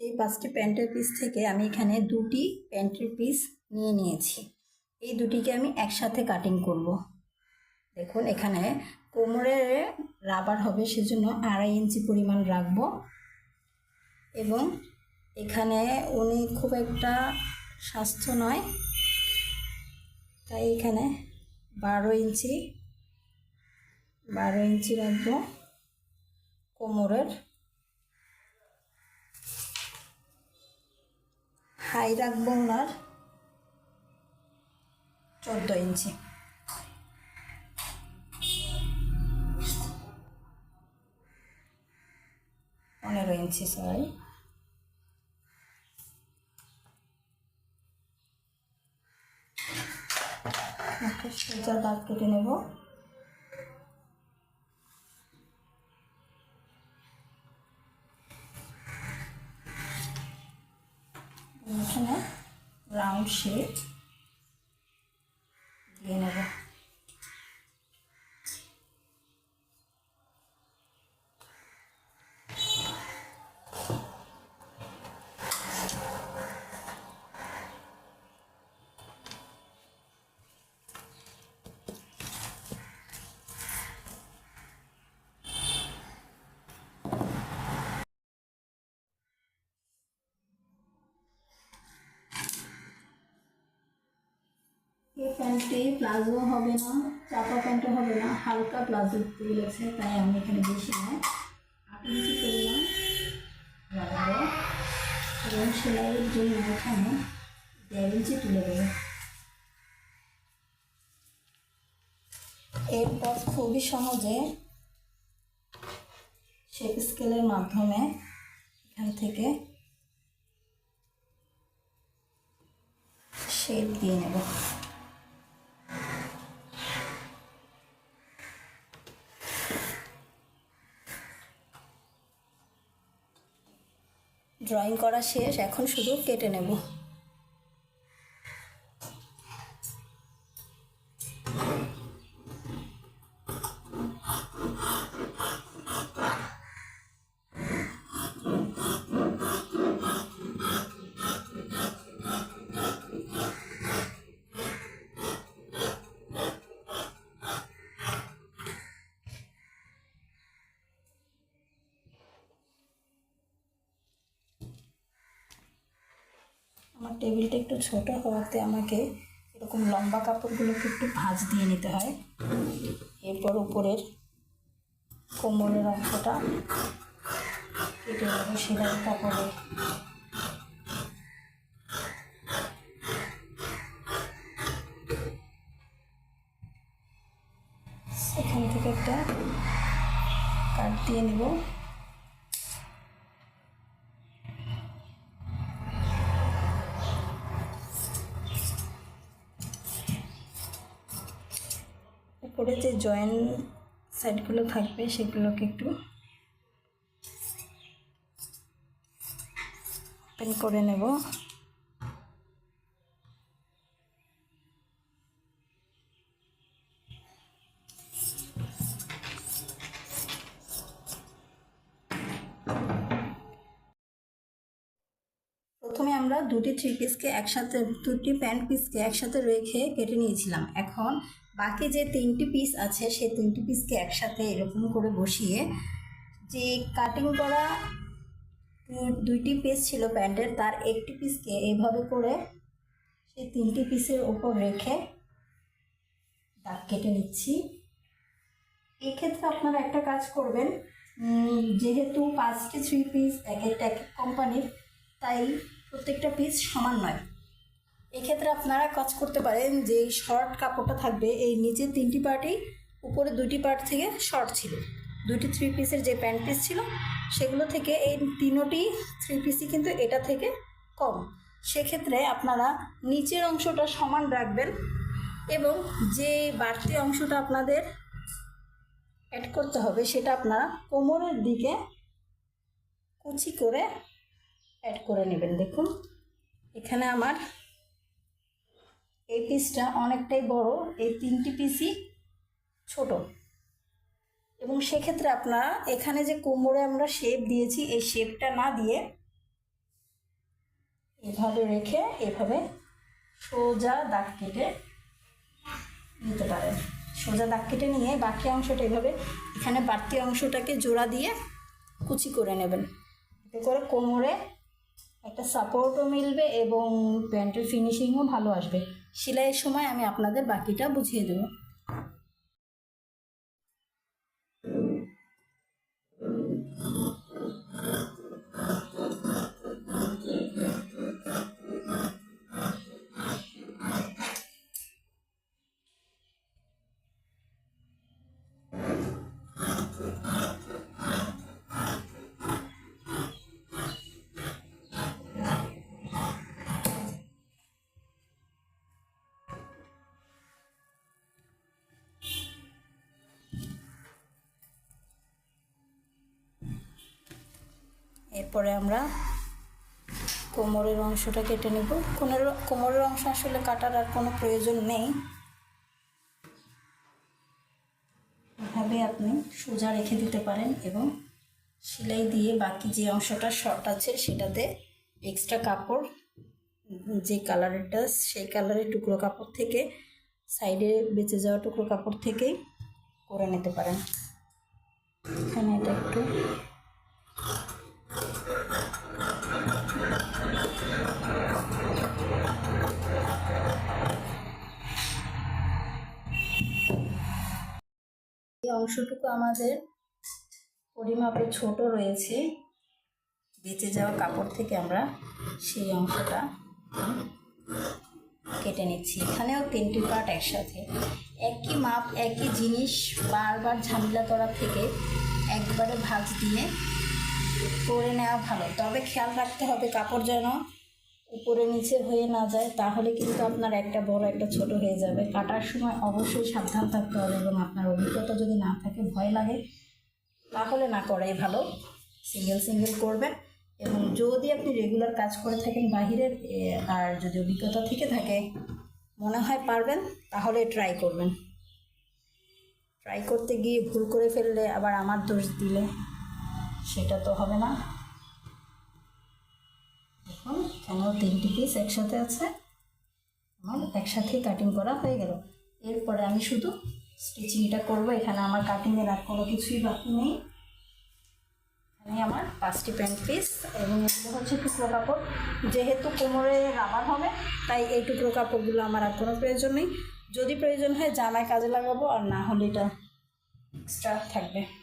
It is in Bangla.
সেই পাঁচটি প্যান্টের পিস থেকে আমি এখানে দুটি প্যান্টের পিস নিয়ে নিয়েছি। এই দুটিকে আমি একসাথে কাটিং করব। দেখুন, এখানে কোমরে রাবার হবে, সেজন্য আড়াই ইঞ্চি পরিমাণ রাখব। এবং এখানে উনি খুব একটা স্বাস্থ্য নয়, তাই এখানে বারো ইঞ্চি বারো ইঞ্চি রাখব কোমরের। হাই রাখব ওনার চোদ্দ ইঞ্চি। পনেরো ইঞ্চি সরি সোজা দাগ কেটে নেব। এখানে রাউন্ড শেপ দিয়ে নেব এই প্যান্টটি প্লাজো হবে না, চাপা প্যান্টও হবে না, হালকা প্লাজো তুলেছে তাই আমি এখানে বেশি নয় আট ইঞ্চি লাগাবো। এবং সেলাইয়ের জন্য এখানে দেড় ইঞ্চি তুলে দেবো। এরপর খুবই সহজে শেপ স্কেলের মাধ্যমে এখান থেকে শেপ দিয়ে নেব। ড্রয়িং করা শেষ এখন শুধু কেটে নেব। আমার টেবিলটা একটু ছোট হওয়াতে আমাকে এরকম লম্বা কাপড়গুলোকে একটু ভাঁজ দিয়ে নিতে হয়। এরপর উপরের কোমরের অংশটা কেটে নেব সেলাই কাপড়ে। সেখান থেকে একটা কাট দিয়ে নেব। উপরে যে জয়েন্ট সাইডগুলো থাকবে সেগুলোকে একটু ওপেন করে নেব। প্রথমে আমরা দুটি থ্রি পিসকে একসাথে, দুটি প্যান্ট পিসকে একসাথে রেখে কেটে নিয়েছিলাম। এখন বাকি যে তিনটি পিস আছে, সেই তিনটি পিসকে একসাথে এরকম করে বসিয়ে যে কাটিং করা দুইটি পিস ছিল প্যান্টের, তার একটি পিসকে এইভাবে করে সেই তিনটি পিসের ওপর রেখে দাগ কেটে নিচ্ছি। এক্ষেত্রে আপনারা একটা কাজ করবেন যেহেতু পাঁচটি থ্রি পিস এক একটা এক কোম্পানির তাই প্রত্যেকটা পিস সমান নয়। এক্ষেত্রে আপনারা কাজ করতে পারেন যে শর্ট কাপড়টা থাকবে, এই নিচের তিনটি পার্টেই উপরে দুটি পার্ট থেকে শর্ট ছিল। দুটি থ্রি পিসের যে প্যান্ট পিস ছিল, সেগুলো থেকে এই তিনোটি থ্রি পিসই কিন্তু এটা থেকে কম। সেক্ষেত্রে আপনারা নিচের অংশটা সমান রাখবেন এবং যে বাড়তি অংশটা আপনাদের অ্যাড করতে হবে, সেটা আপনারা কোমরের দিকে কুচি করে অ্যাড করে নেবেন। দেখুন, এখানে আমার এই পিসটা অনেকটাই বড়, এই তিনটি পিসই ছোট। এবং সেক্ষেত্রে আপনারা এখানে যে কোমরে আমরা শেপ দিয়েছি, এই শেপটা না দিয়ে এভাবে রেখে এভাবে সোজা দাগ কেটে নিতে পারেন। সোজা দাগ কেটে নিয়ে বাকি অংশটা এভাবে, এখানে বাড়তি অংশটাকে জোড়া দিয়ে কুচি করে নেবেন। এতে করে কোমরে একটা সাপোর্টও মিলবে এবং প্যান্টের ফিনিশিংও ভালো আসবে। সেলাইয়ের সময় আমি আপনাদের বাকিটা বুঝিয়ে দেবো। এরপরে আমরা কোমরের অংশটা কেটে নেব। কোমরের কোমরের অংশ আসলে কাটার আর কোনো প্রয়োজন নেই। এভাবে আপনি সোজা রেখে দিতে পারেন এবং সেলাই দিয়ে বাকি যে অংশটা শর্ট আছে সেটাতে এক্সট্রা কাপড়, যে কালারেরটা সেই কালারের টুকরো কাপড় থেকে সাইডে বেঁচে যাওয়া টুকরো কাপড় থেকেই করে নিতে পারেন। এখানে এটা একটু এই অংশটুকু আমাদের পরিমাপে ছোট রয়েছে। বেঁচে যাওয়া কাপড় থেকে আমরা সেই অংশটা কেটে নিচ্ছি। এখানেও তিনটি পার্ট একসাথে। একই মাপ, একই জিনিস বারবার ঝামেলা করার থেকে একবারে ভাঁজ দিয়ে করে নেওয়া ভালো। তবে খেয়াল রাখতে হবে কাপড় যেন উপরে নিচে হয়ে না যায়, তাহলে কিন্তু আপনার একটা বড়, একটা ছোট হয়ে যাবে। কাটার সময় অবশ্যই সাবধান থাকতে হবে এবং আপনার অভিজ্ঞতা যদি না থাকে, ভয় লাগে, তাহলে না করাই ভালো। সিঙ্গেল সিঙ্গেল করবেন এবং যদি আপনি রেগুলার কাজ করে থাকেন বাহিরের আর যদি অভিজ্ঞতা থেকে থাকে, মনে হয় পারবেন, তাহলে ট্রাই করবেন। ট্রাই করতে গিয়ে ভুল করে ফেললে আবার আমার দোষ দিলে। সেটা তো হবে না। দেখুন, এখানেও তিনটি পিস একসাথে আছে। আমার একসাথেই কাটিং করা হয়ে গেল। এরপরে আমি শুধু স্টিচিংটা করব। এখানে আমার কাটিংয়ের আর কোনো কিছুই বাকি নেই। এখানে আমার পাঁচটি প্যান্ট পিস এবং এগুলো হচ্ছে টুকরো কাপড়। যেহেতু কোমরে রাবার হবে, তাই এই টুকরো কাপড়গুলো আমার আর কোনো প্রয়োজন নেই। যদি প্রয়োজন হয়, জামায় কাজে লাগাবো, আর না হলে এটা এক্সট্রা থাকবে।